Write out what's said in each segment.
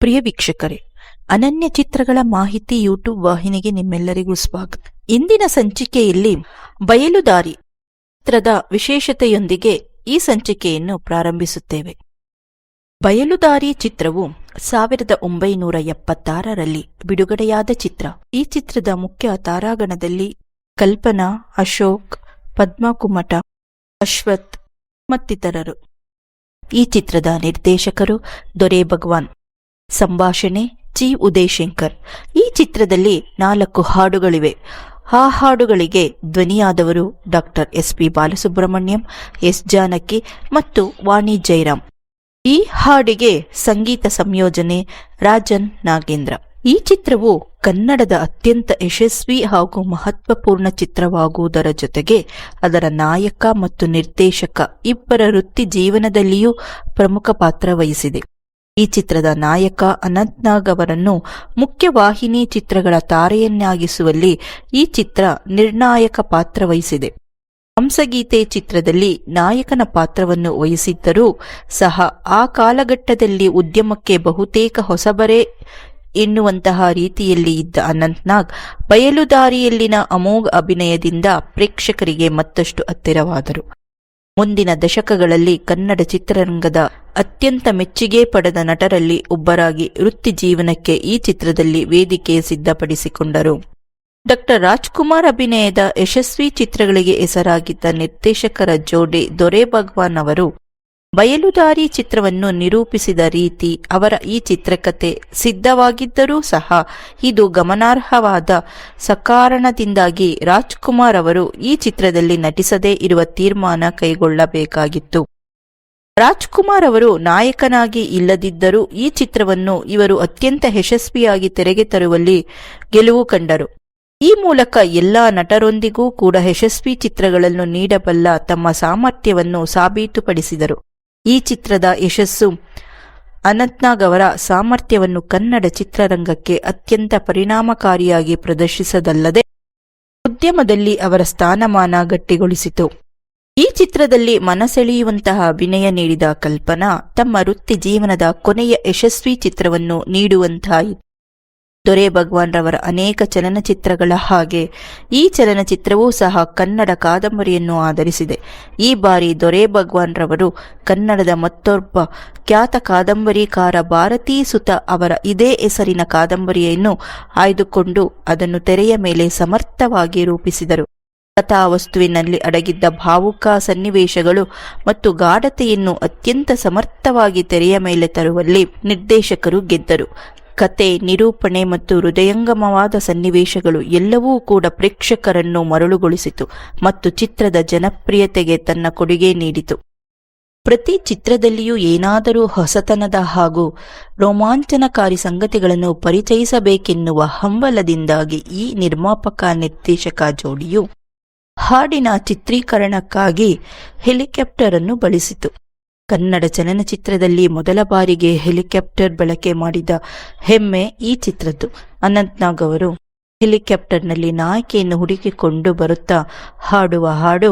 ಪ್ರಿಯ ವೀಕ್ಷಕರೇ, ಅನನ್ಯ ಚಿತ್ರಗಳ ಮಾಹಿತಿ ಯೂಟ್ಯೂಬ್ ವಾಹಿನಿಗೆ ನಿಮ್ಮೆಲ್ಲರಿಗೂ ಸ್ವಾಗತ. ಇಂದಿನ ಸಂಚಿಕೆಯಲ್ಲಿ ಬಯಲುದಾರಿ ಚಿತ್ರದ ವಿಶೇಷತೆಯೊಂದಿಗೆ ಈ ಸಂಚಿಕೆಯನ್ನು ಪ್ರಾರಂಭಿಸುತ್ತೇವೆ. ಬಯಲುದಾರಿ ಚಿತ್ರವು ಸಾವಿರದ ಒಂಬೈನೂರ ಎಪ್ಪತ್ತಾರರಲ್ಲಿ ಬಿಡುಗಡೆಯಾದ ಚಿತ್ರ. ಈ ಚಿತ್ರದ ಮುಖ್ಯ ತಾರಾಗಣದಲ್ಲಿ ಕಲ್ಪನಾ, ಅಶೋಕ್ ಪದ್ಮಾ ಕುಮಟ ಅಶ್ವಥ್ ಮತ್ತಿತರರು. ಈ ಚಿತ್ರದ ನಿರ್ದೇಶಕರು ದೊರೆ ಭಗವಾನ್ ಸಂಭಾಷಣೆ ಜಿ ಉದಯಶಂಕರ್. ಈ ಚಿತ್ರದಲ್ಲಿ ನಾಲ್ಕು ಹಾಡುಗಳಿವೆ. ಆ ಹಾಡುಗಳಿಗೆ ಧ್ವನಿಯಾದವರು doctor S. P. Balasubrahmanyam, S. Janaki ಮತ್ತು ವಾಣಿ ಜೈರಾಮ್. ಈ ಹಾಡಿಗೆ ಸಂಗೀತ ಸಂಯೋಜನೆ ರಾಜನ್ ನಾಗೇಂದ್ರ. ಈ ಚಿತ್ರವು ಕನ್ನಡದ ಅತ್ಯಂತ ಯಶಸ್ವಿ ಹಾಗೂ ಮಹತ್ವಪೂರ್ಣ ಚಿತ್ರವಾಗುವುದರ ಜೊತೆಗೆ ಅದರ ನಾಯಕ ಮತ್ತು ನಿರ್ದೇಶಕ ಇಬ್ಬರ ವೃತ್ತಿ ಜೀವನದಲ್ಲಿಯೂ ಪ್ರಮುಖ ಪಾತ್ರ ವಹಿಸಿದೆ. ಈ ಚಿತ್ರದ ನಾಯಕ ಅನಂತ್ನಾಗ್ ಅವರನ್ನು ಮುಖ್ಯವಾಹಿನಿ ಚಿತ್ರಗಳ ತಾರೆಯನ್ನಾಗಿಸುವಲ್ಲಿ ಈ ಚಿತ್ರ ನಿರ್ಣಾಯಕ ಪಾತ್ರ ವಹಿಸಿದೆ. ಹಂಸಗೀತೆ ಚಿತ್ರದಲ್ಲಿ ನಾಯಕನ ಪಾತ್ರವನ್ನು ವಹಿಸಿದ್ದರೂ ಸಹ ಆ ಕಾಲಘಟ್ಟದಲ್ಲಿ ಉದ್ಯಮಕ್ಕೆ ಬಹುತೇಕ ಹೊಸಬರೇ ಎನ್ನುವಂತಹ ರೀತಿಯಲ್ಲಿ ಇದ್ದ ಅನಂತ್ನಾಗ್ ಬಯಲುದಾರಿಯಲ್ಲಿನ ಅಮೋಘ ಅಭಿನಯದಿಂದ ಪ್ರೇಕ್ಷಕರಿಗೆ ಮತ್ತಷ್ಟು ಹತ್ತಿರವಾದರು. ಮುಂದಿನ ದಶಕಗಳಲ್ಲಿ ಕನ್ನಡ ಚಿತ್ರರಂಗದ ಅತ್ಯಂತ ಮೆಚ್ಚುಗೆ ಪಡೆದ ನಟರಲ್ಲಿ ಒಬ್ಬರಾಗಿ ವೃತ್ತಿ ಜೀವನಕ್ಕೆ ಈ ಚಿತ್ರದಲ್ಲಿ ವೇದಿಕೆ ಸಿದ್ಧಪಡಿಸಿಕೊಂಡರು. ಡಾಕ್ಟರ್ ರಾಜ್ಕುಮಾರ್ ಅಭಿನಯದ ಯಶಸ್ವಿ ಚಿತ್ರಗಳಿಗೆ ಹೆಸರಾಗಿದ್ದ ನಿರ್ದೇಶಕರ ಜೋಡಿ ದೊರೆ ಭಗವಾನ್ ಅವರು ಬಯಲುದಾರಿ ಚಿತ್ರವನ್ನು ನಿರೂಪಿಸಿದ ರೀತಿ ಅವರ ಈ ಚಿತ್ರಕತೆ ಸಿದ್ಧವಾಗಿದ್ದರೂ ಸಹ ಇದು ಗಮನಾರ್ಹವಾದ ಸಕಾರಣದಿಂದಾಗಿ ರಾಜ್ಕುಮಾರ್ ಅವರು ಈ ಚಿತ್ರದಲ್ಲಿ ನಟಿಸದೇ ಇರುವ ತೀರ್ಮಾನ ಕೈಗೊಳ್ಳಬೇಕಾಗಿತ್ತು. ರಾಜ್ಕುಮಾರ್ ಅವರು ನಾಯಕನಾಗಿ ಇಲ್ಲದಿದ್ದರೂ ಈ ಚಿತ್ರವನ್ನು ಇವರು ಅತ್ಯಂತ ಯಶಸ್ವಿಯಾಗಿ ತೆರೆಗೆ ತರುವಲ್ಲಿ ಗೆಲುವು ಕಂಡರು. ಈ ಮೂಲಕ ಎಲ್ಲಾ ನಟರೊಂದಿಗೂ ಕೂಡ ಯಶಸ್ವಿ ಚಿತ್ರಗಳನ್ನು ನೀಡಬಲ್ಲ ತಮ್ಮ ಸಾಮರ್ಥ್ಯವನ್ನು ಸಾಬೀತುಪಡಿಸಿದರು. ಈ ಚಿತ್ರದ ಯಶಸ್ಸು ಅನಂತ್ನಾಗ್ ಅವರ ಸಾಮರ್ಥ್ಯವನ್ನು ಕನ್ನಡ ಚಿತ್ರರಂಗಕ್ಕೆ ಅತ್ಯಂತ ಪರಿಣಾಮಕಾರಿಯಾಗಿ ಪ್ರದರ್ಶಿಸದಲ್ಲದೆ ಉದ್ಯಮದಲ್ಲಿ ಅವರ ಸ್ಥಾನಮಾನ ಗಟ್ಟಿಗೊಳಿಸಿತು. ಈ ಚಿತ್ರದಲ್ಲಿ ಮನಸೆಳೆಯುವಂತಹ ಅಭಿನಯ ನೀಡಿದ ಕಲ್ಪನಾ ತಮ್ಮ ವೃತ್ತಿ ಜೀವನದ ಕೊನೆಯ ಯಶಸ್ವಿ ಚಿತ್ರವನ್ನು ನೀಡುವಂತಹ ದೊರೆ ಭಗವಾನ್ ರವರ ಅನೇಕ ಚಲನಚಿತ್ರಗಳ ಹಾಗೆ ಈ ಚಲನಚಿತ್ರವೂ ಸಹ ಕನ್ನಡ ಕಾದಂಬರಿಯನ್ನು ಆಧರಿಸಿದೆ. ಈ ಬಾರಿ ದೊರೆ ಭಗವಾನ್ ರವರು ಕನ್ನಡದ ಮತ್ತೊಬ್ಬ ಖ್ಯಾತ ಕಾದಂಬರಿಕಾರ ಭಾರತೀ ಸುತ ಅವರ ಇದೇ ಹೆಸರಿನ ಕಾದಂಬರಿಯನ್ನು ಆಯ್ದುಕೊಂಡು ಅದನ್ನು ತೆರೆಯ ಮೇಲೆ ಸಮರ್ಥವಾಗಿ ರೂಪಿಸಿದರು. ಕಥಾವಸ್ತುವಿನಲ್ಲಿ ಅಡಗಿದ್ದ ಭಾವುಕ ಸನ್ನಿವೇಶಗಳು ಮತ್ತು ಗಾಢತೆಯನ್ನು ಅತ್ಯಂತ ಸಮರ್ಥವಾಗಿ ತೆರೆಯ ಮೇಲೆ ತರುವಲ್ಲಿ ನಿರ್ದೇಶಕರು ಗೆದ್ದರು. ಕತೆ, ನಿರೂಪಣೆ ಮತ್ತು ಹೃದಯಂಗಮವಾದ ಸನ್ನಿವೇಶಗಳು ಎಲ್ಲವೂ ಕೂಡ ಪ್ರೇಕ್ಷಕರನ್ನು ಮರಳುಗೊಳಿಸಿತು ಮತ್ತು ಚಿತ್ರದ ಜನಪ್ರಿಯತೆಗೆ ತನ್ನ ಕೊಡುಗೆ ನೀಡಿತು. ಪ್ರತಿ ಚಿತ್ರದಲ್ಲಿಯೂ ಏನಾದರೂ ಹೊಸತನದ ಹಾಗೂ ರೋಮಾಂಚನಕಾರಿ ಸಂಗತಿಗಳನ್ನು ಪರಿಚಯಿಸಬೇಕೆನ್ನುವ ಹಂಬಲದಿಂದಾಗಿ ಈ ನಿರ್ಮಾಪಕ ನಿರ್ದೇಶಕ ಜೋಡಿಯು ಹಾಡಿನ ಚಿತ್ರೀಕರಣಕ್ಕಾಗಿ ಹೆಲಿಕಾಪ್ಟರ್ ಅನ್ನು ಬಳಸಿತು. ಕನ್ನಡ ಚಲನಚಿತ್ರದಲ್ಲಿ ಮೊದಲ ಬಾರಿಗೆ ಹೆಲಿಕಾಪ್ಟರ್ ಬಳಕೆ ಮಾಡಿದ ಹೆಮ್ಮೆ ಈ ಚಿತ್ರದ್ದು. ಅನಂತ್ನಾಗ್ ಅವರು ಹೆಲಿಕಾಪ್ಟರ್ನಲ್ಲಿ ನಾಯಕಿಯನ್ನು ಹುಡುಕಿಕೊಂಡು ಬರುತ್ತಾ ಹಾಡುವ ಹಾಡು,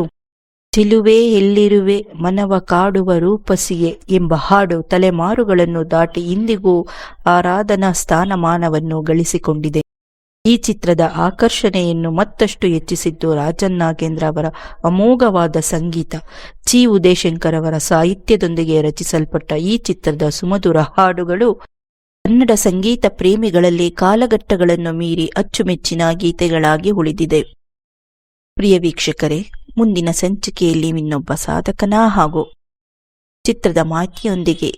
ಚಿಲುವೆ ಎಲ್ಲಿರುವೆ, ಮನವ ಕಾಡುವ ರೂಪಸಿಯೆ ಎಂಬ ಹಾಡು ತಲೆಮಾರುಗಳನ್ನು ದಾಟಿ ಇಂದಿಗೂ ಆರಾಧನಾ ಸ್ಥಾನಮಾನವನ್ನು ಗಳಿಸಿಕೊಂಡಿದೆ. ಈ ಚಿತ್ರದ ಆಕರ್ಷಣೆಯನ್ನು ಮತ್ತಷ್ಟು ಹೆಚ್ಚಿಸಿದ್ದು ರಾಜನ್ ನಾಗೇಂದ್ರ ಅವರ ಅಮೋಘವಾದ ಸಂಗೀತ. ಚಿ ಉದಯಶಂಕರ್ ಅವರ ಸಾಹಿತ್ಯದೊಂದಿಗೆ ರಚಿಸಲ್ಪಟ್ಟ ಈ ಚಿತ್ರದ ಸುಮಧುರ ಹಾಡುಗಳು ಕನ್ನಡ ಸಂಗೀತ ಪ್ರೇಮಿಗಳಲ್ಲಿ ಕಾಲಘಟ್ಟಗಳನ್ನು ಮೀರಿ ಅಚ್ಚುಮೆಚ್ಚಿನ ಗೀತೆಗಳಾಗಿ ಉಳಿದಿದೆ. ಪ್ರಿಯ ವೀಕ್ಷಕರೇ, ಮುಂದಿನ ಸಂಚಿಕೆಯಲ್ಲಿ ಇನ್ನೊಬ್ಬ ಸಾಧಕನ ಹಾಗೂ ಚಿತ್ರದ ಮಾಹಿತಿಯೊಂದಿಗೆ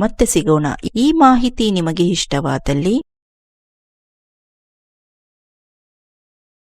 ಮತ್ತೆ ಸಿಗೋಣ. ಈ ಮಾಹಿತಿ ನಿಮಗೆ ಇಷ್ಟವಾದಲ್ಲಿ